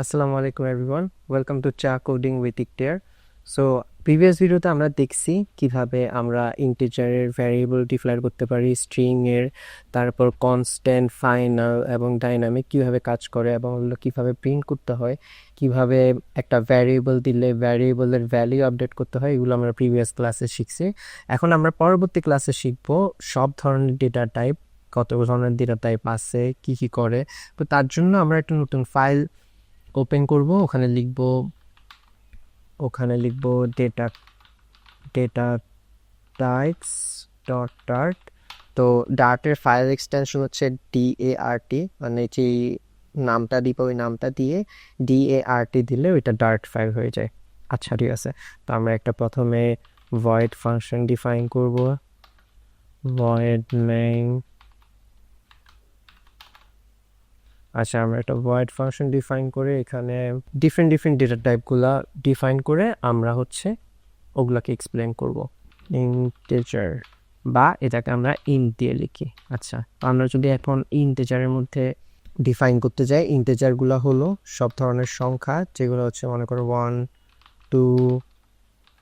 আসসালামু আলাইকুম everyone welcome to চা coding with Iktear so previous ভিডিওতে আমরা দেখছি কীভাবে আমরা ইন্টিজারের ভ্যারিয়েবল ডিক্লেয়ার করতে পারি স্ট্রিংয়ের তারপর কনস্ট্যান্ট ফাইনাল এবং ডাইনামিক কীভাবে কাজ করে এবং ওগুলো কীভাবে প্রিন্ট করতে হয়, কীভাবে একটা ভ্যারিয়েবল দিলে ভ্যারিয়েবলের ভ্যালিউ আপডেট করতে হয়, এগুলো আমরা প্রিভিয়াস ক্লাসে শিখছি। এখন আমরা পরবর্তী ক্লাসে শিখব সব ধরনের ডেটা টাইপ কত ধরনের ডেটা টাইপ আছে, কি কি করে। তো তার জন্য আমরা একটা নতুন ফাইল ওপেন করব, ওখানে লিখব ওখানে লিখব data data types dot dart তো ডার্টের ফাইল এক্সটেনশন হচ্ছে ডিএআরটি মানে যে নামটা দিব ওই নামটা দিয়ে ডিএআরটি দিলে ওইটা ডার্ট ফাইল হয়ে যায়। আচ্ছা ঠিক আছে। তো আমরা একটা প্রথমে ভয়েড ফাংশন ডিফাইন করব। ভয়েড মেইন আচ্ছা আমরা একটা ভয়েড ফাংশন ডিফাইন করে এখানে ডিফারেন্ট ডিফারেন্ট ডেটা টাইপগুলা ডিফাইন করে আমরা হচ্ছে ওগুলাকে এক্সপ্লেন করব। ইন্টেজার বা এটাকে আমরা ইন্ট দিয়ে লিখি। আচ্ছা আমরা যদি এখন ইন্টেজারের মধ্যে ডিফাইন করতে যাই ইন্টেজারগুলো হলো সব ধরনের সংখ্যা যেগুলো হচ্ছে মনে করো one two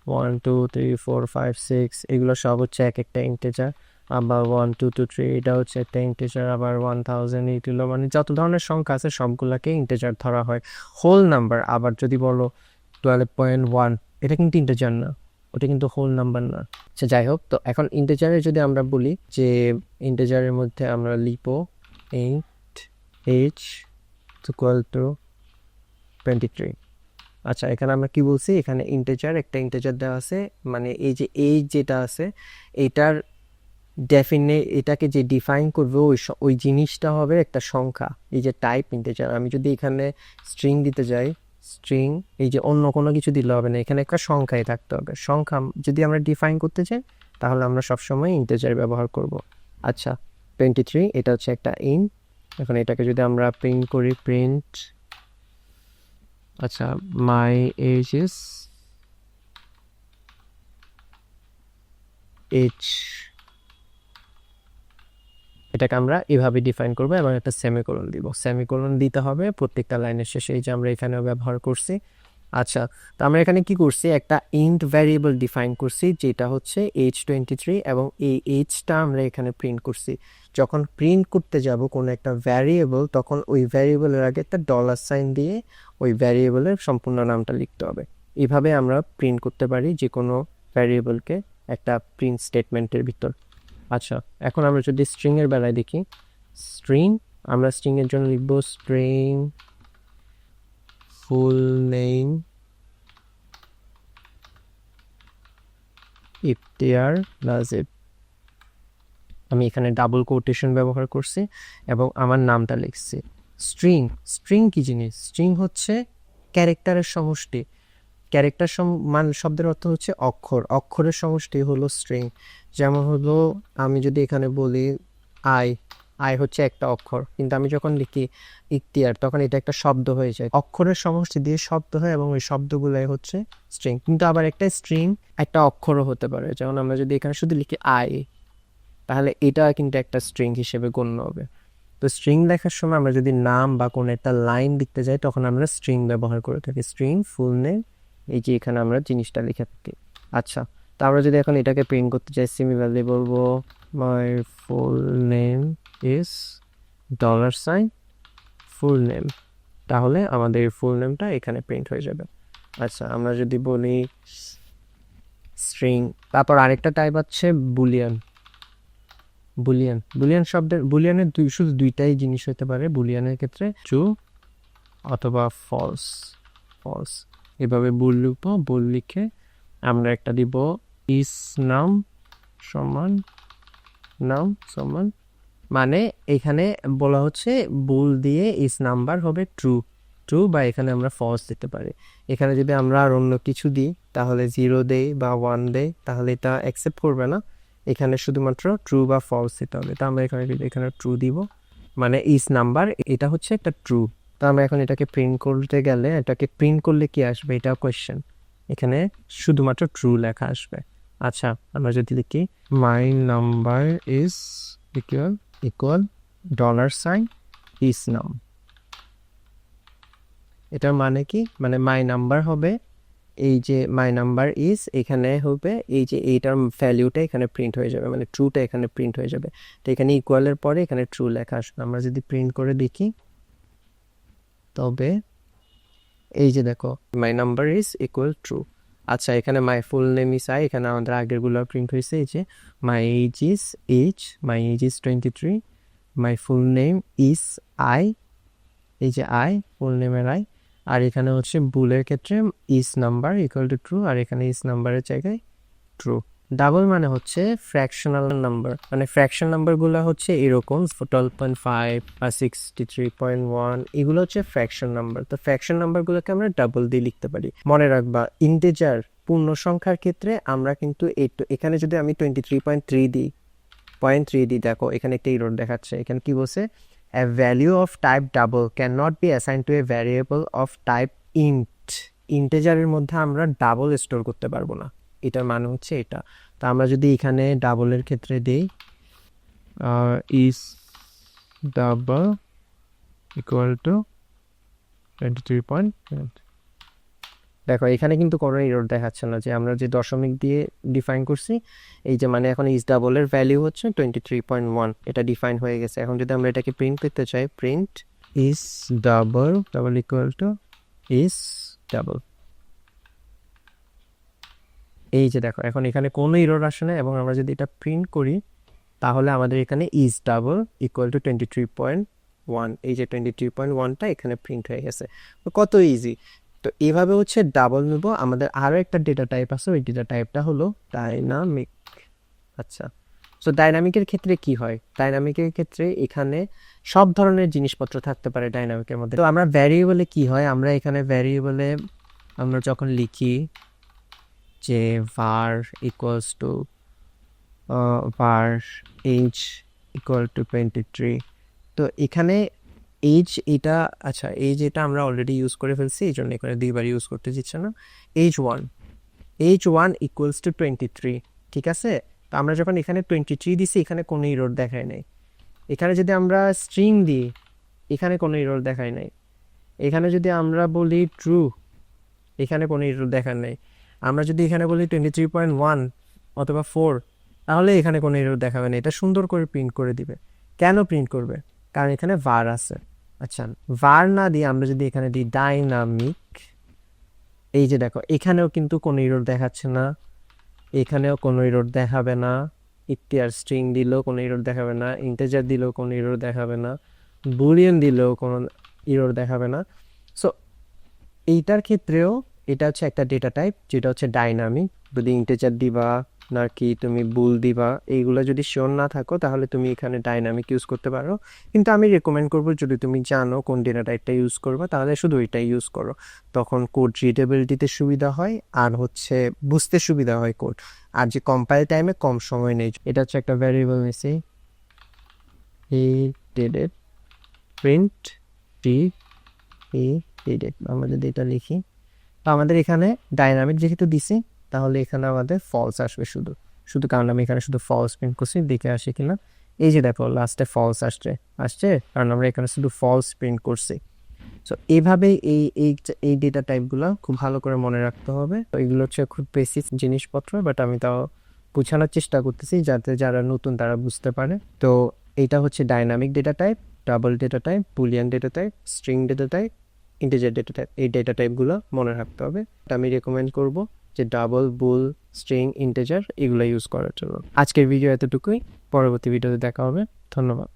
one two three four five six এগুলো সব হচ্ছে এক একটা ইন্টেজার আবার ওয়ান টু টু থ্রি এটা হচ্ছে একটা ইন্টেজার আবার ওয়ান থাউজেন্ড এইট হলো মানে যত ধরনের সংখ্যা আছে, সবগুলোকে ইন্টেজার ধরা হয়। হোল নাম্বার আবার যদি বলো টুয়েলভ পয়েন্ট ওয়ান এটা কিন্তু ইন্টেজার না। ওটা কিন্তু হোল নাম্বার না। আচ্ছা যাই হোক, তো এখন ইন্টেজারে যদি আমরা বলি যে ইন্টেজারের মধ্যে আমরা lipo eight H equal to twenty three আচ্ছা এখানে আমরা কি বলছি? এখানে ইন্টেজার একটা ইন্টেজার দেওয়া আছে। মানে এই যে এইচ যেটা আছে এইটার ডেফিনে এটাকে যে ডিফাইন করবে, ওই ওই জিনিসটা হবে একটা সংখ্যা। এই যে টাইপ ইন্টেজার আমি যদি এখানে স্ট্রিং দিতে যাই স্ট্রিং এই যে অন্য কোনো কিছু দিলে হবে না, এখানে একটা সংখ্যাই থাকতে হবে। সংখ্যা যদি আমরা ডিফাইন করতে চাই, তাহলে আমরা সবসময় ইন্টেজার ব্যবহার করব। আচ্ছা টোয়েন্টি থ্রি এটা হচ্ছে একটা ইন এখন এটাকে যদি আমরা প্রিন্ট করি প্রিন্ট আচ্ছা মাই এজ ইস এইচ এটাকে আমরা এভাবে ডিফাইন করব এবং একটা সেমিকোলন দিব। সেমিকোলন দিতে হবে, প্রত্যেকটা লাইনের শেষে এই যে আমরা এখানেও ব্যবহার করছি। আচ্ছা তো আমরা এখানে কি করছি? একটা ইন্ট ভ্যারিয়েবল ডিফাইন করছি, যেটা হচ্ছে এইচ টোয়েন্টি থ্রি এবং এই এইচটা আমরা এখানে প্রিন্ট করছি। যখন প্রিন্ট করতে যাব কোনো একটা ভ্যারিয়েবল তখন ওই ভ্যারিয়েবলের আগে একটা ডলার সাইন দিয়ে ওই ভ্যারিয়েবলের সম্পূর্ণ নামটা লিখতে হবে। এভাবে আমরা প্রিন্ট করতে পারি যে কোনো ভ্যারিয়েবলকে একটা প্রিন্ট স্টেটমেন্টের ভিতর। আচ্ছা এখন আমরা যদি স্ট্রিং এর বেলায় দেখি স্ট্রিং আমরা স্ট্রিং এর জন্য লিখব string full name Iftiar Najib আমি এখানে ডাবল কোটেশন ব্যবহার করছি এবং আমার নামটা লিখছি। স্ট্রিং স্ট্রিং কি জিনিস? স্ট্রিং হচ্ছে ক্যারেক্টারের সমষ্টি। ক্যারেক্টার মান, শব্দের অর্থ হচ্ছে অক্ষর। অক্ষরের সমষ্টি হলো স্ট্রিং যেমন হলো, আমি যদি এখানে বলি আই আই হচ্ছে একটা অক্ষর। কিন্তু আমি যখন লিখি ইখতিয়ার, তখন এটা একটা শব্দ হয়ে যায়। অক্ষরের সমষ্টি দিয়ে শব্দ হয় এবং ওই শব্দগুলাই হচ্ছে স্ট্রিং কিন্তু আবার একটা স্ট্রিং একটা অক্ষরও হতে পারে। যেমন আমরা যদি এখানে শুধু লিখি আই তাহলে এটা কিন্তু একটা স্ট্রিং হিসেবে গণ্য হবে। তো স্ট্রিং লেখার সময় আমরা যদি নাম বা কোনো একটা লাইন লিখতে যাই, তখন আমরা স্ট্রিং ব্যবহার করে থাকি। স্ট্রিং ফুল নেম এই যে এখানে আমরা জিনিসটা লিখে থাকি। আচ্ছা তো আমরা যদি এখন এটাকে প্রিন্ট করতে চাই সিমিলারলি বলব my full name is dollar sign full name তাহলে আমাদের ফুল নেমটা এখানে প্রিন্ট হয়ে যাবে। আচ্ছা আমরা যদি বলি স্ট্রিং তারপর আরেকটা টাইপ আছে বুলিয়ান বুলিয়ান বুলিয়ান শব্দের বুলিয়ানের দুই, শুধু দুইটাই জিনিস হতে পারে বুলিয়ানের ক্ষেত্রে ট্রু অথবা ফলস ফলস এভাবে বুল লিখব বুল লিখে আমরা একটা দিব ইস নাম সমান নাম সমান মানে এখানে বলা হচ্ছে বুল দিয়ে ইস নাম্বার হবে ট্রু ট্রু বা এখানে আমরা ফলস দিতে পারি। এখানে যদি আমরা আর অন্য কিছু দিই, তাহলে জিরো দেই বা ওয়ান দেই, তাহলে এটা অ্যাকসেপ্ট করবে না। এখানে শুধুমাত্র ট্রু বা ফলস দিতে হবে। তা আমরা এখানে এখানে ট্রু দিব মানে ইস নাম্বার এটা হচ্ছে একটা ট্রু তো আমরা এখন এটাকে প্রিন্ট করতে গেলে এটাকে প্রিন্ট করলে কি আসবে? এটা কোয়েশ্চেন এখানে শুধুমাত্র ট্রু লেখা আসবে। আচ্ছা আমরা যদি লিখি my number is equal equal dollar sign is নাম এটার মানে কি? মানে মাই নাম্বার হবে, এই যে মাই নাম্বার ইজ এখানে হবে, এই যে এইটার ভ্যালিউটা এখানে প্রিন্ট হয়ে যাবে মানে ট্রুটা এখানে প্রিন্ট হয়ে যাবে। তো এখানে ইকুয়ালের পরে এখানে ট্রু লেখা আসবে। আমরা যদি প্রিন্ট করে দেখি তবে এই যে দেখো my number is equal true আচ্ছা এখানে মাই ফুল নেম ইস আই এখানে আমাদের আগের আগেরগুলো প্রিন্ট হয়েছে, এই যে my age is age my age is twenty three my full name is I এই যে আই ফুল নেমের আই আর এখানে হচ্ছে বুলের ক্ষেত্রে is number equal to true আর এখানে ইস নাম্বারের জায়গায় ট্রু ডাবল মানে হচ্ছে ফ্র্যাকশনাল নাম্বার মানে ফ্র্যাকশন নাম্বারগুলো হচ্ছে এরকম টুয়েলভ পয়েন্ট ফাইভ বা সিক্সটি থ্রি পয়েন্ট ওয়ান এগুলো হচ্ছে ফ্র্যাকশন নাম্বার তো ফ্র্যাকশন নাম্বারগুলোকে আমরা ডাবল দিয়ে লিখতে পারি। মনে রাখবা ইন্টেজার পূর্ণ সংখ্যার ক্ষেত্রে আমরা কিন্তু এখানে যদি আমি টোয়েন্টি থ্রি পয়েন্ট থ্রি দিই পয়েন্ট থ্রি দিই, দেখো এখানে একটা ইরোড দেখাচ্ছে। এখানে কি বলছে? A value of type double cannot be assigned to a variable of type int. ইন্টেজারের মধ্যে আমরা ডাবল স্টোর করতে পারব না। এটার মানে হচ্ছে এটা। তো আমরা যদি এখানে ডাবলের ক্ষেত্রে দেই is double equal to twenty three point দেখো, এখানে কিন্তু কোনো ইরোড দেখাচ্ছে না যে আমরা যে দশমিক দিয়ে ডিফাইন করছি, এই যে মানে এখন ইস ডাবলের ভ্যালিউ হচ্ছে টোয়েন্টি থ্রি পয়েন্ট ওয়ান এটা ডিফাইন হয়ে গেছে। এখন যদি আমরা এটাকে প্রিন্ট করতে চাই print is double double equal to is double এই যে দেখো, এখন এখানে কোনো ইরোর আসে না এবং আমরা যদি এটা প্রিন্ট করি, তাহলে আমাদের এখানে is double equal to twenty three point one এই যে টোয়েন্টি থ্রি পয়েন্ট ওয়ানটা এখানে প্রিন্ট হয়ে গেছে। কত ইজি তো এইভাবে হচ্ছে ডাবল নেব। আমাদের আরও একটা ডেটা টাইপ আছে, ওই ডেটা টাইপটা হলো ডাইনামিক আচ্ছা সো ডাইনামিকের ক্ষেত্রে কি হয়? ডাইনামিকের ক্ষেত্রে এখানে সব ধরনের জিনিসপত্র থাকতে পারে ডাইনামিকের মধ্যে। তো আমরা ভ্যারিয়েবলে কি হয়? আমরা এখানে ভ্যারিয়েবলে আমরা যখন লিখি যে var equals to var age equal to twenty three তো এখানে এইজ এটা আচ্ছা এইজ এটা আমরা অলরেডি ইউজ করে ফেলছি এই জন্য এখানে দুইবার ইউজ করতে দিচ্ছে না। Age one age one equals to twenty three ঠিক আছে? তো আমরা যখন এখানে টোয়েন্টি থ্রি দিছি, এখানে কোনো ইরোড দেখায় নাই। এখানে যদি আমরা স্ট্রিং দিই, এখানে কোনো ইরোড দেখায় নাই। এখানে যদি আমরা বলি ট্রু এখানে কোনো ইরোড দেখায় নেই। আমরা যদি এখানে বলি টোয়েন্টি থ্রি পয়েন্ট ওয়ান অথবা ফোর তাহলে এখানে কোনো ইরোড দেখাবে না। এটা সুন্দর করে প্রিন্ট করে দিবে। কেন প্রিন্ট করবে? কারণ এখানে ভার আছে। আচ্ছা ভার না দিয়ে আমরা যদি এখানে দিই ডাইনামিক এই যে দেখো, এখানেও কিন্তু কোনো ইরোড দেখাচ্ছে না, এখানেও কোনো ইরোড দেখাবে না ইতিহার স্ট্রিং দিলেও কোনো ইরোড দেখাবে না ইন্টেজার দিলেও কোনো ইরোড দেখাবে না বুলিয়ন দিলেও কোনো ইরোড দেখাবে না। সো এইটার ক্ষেত্রেও এটা হচ্ছে একটা ডেটা টাইপ যেটা হচ্ছে ডাইনামিক যদি ইন্টেজার দিবা, নাকি তুমি বুল দিবা, এইগুলো যদি শিওর না থাকো, তাহলে তুমি এখানে ডাইনামিক ইউজ করতে পারো। কিন্তু আমি রেকমেন্ড করব, যদি তুমি জানো কোন ডেটা টাইপটা ইউজ করবা, তাহলে শুধু এটাই ইউজ করো। তখন কোড রিডেবিলিটিতে সুবিধা হয়, আর হচ্ছে বুঝতে সুবিধা হয় কোড আর যে কম্পাইল টাইমে কম সময় নেই। এটা হচ্ছে একটা ভ্যারিয়েবল মেসি। প্রিন্ট আমরা যদি এটা লিখি। তো আমাদের এখানে ডাইনামিক যেহেতু দিছি, তাহলে এখানে আমাদের ফলস আসবে শুধু। শুধু কারণ আমি এখানে শুধু ফলস প্রিন্ট করছি, দেখে আসি কিনা। এই যে দেখো লাস্টে ফলস আসছে আসছে, কারণ আমরা এখানে শুধু ফলস প্রিন্ট করছি। সো এইভাবে এই এই এই ডেটা টাইপগুলো খুব ভালো করে মনে রাখতে হবে। তো এগুলো হচ্ছে খুব বেসিক জিনিসপত্র বাট আমি তাও বোঝানোর চেষ্টা করতেছি, যাতে যারা নতুন তারা বুঝতে পারে। তো এটা হচ্ছে dynamic data type double data type boolean data type string data type integer data type এই ডেটা টাইপগুলো মনে রাখতে হবে। আমি রেকমেন্ড করব যে ডাবল বুল স্ট্রিং ইন্টেজার এগুলো ইউজ করার জন্য। আজকের ভিডিও এতটুকুই। পরবর্তী ভিডিওতে দেখা হবে। ধন্যবাদ।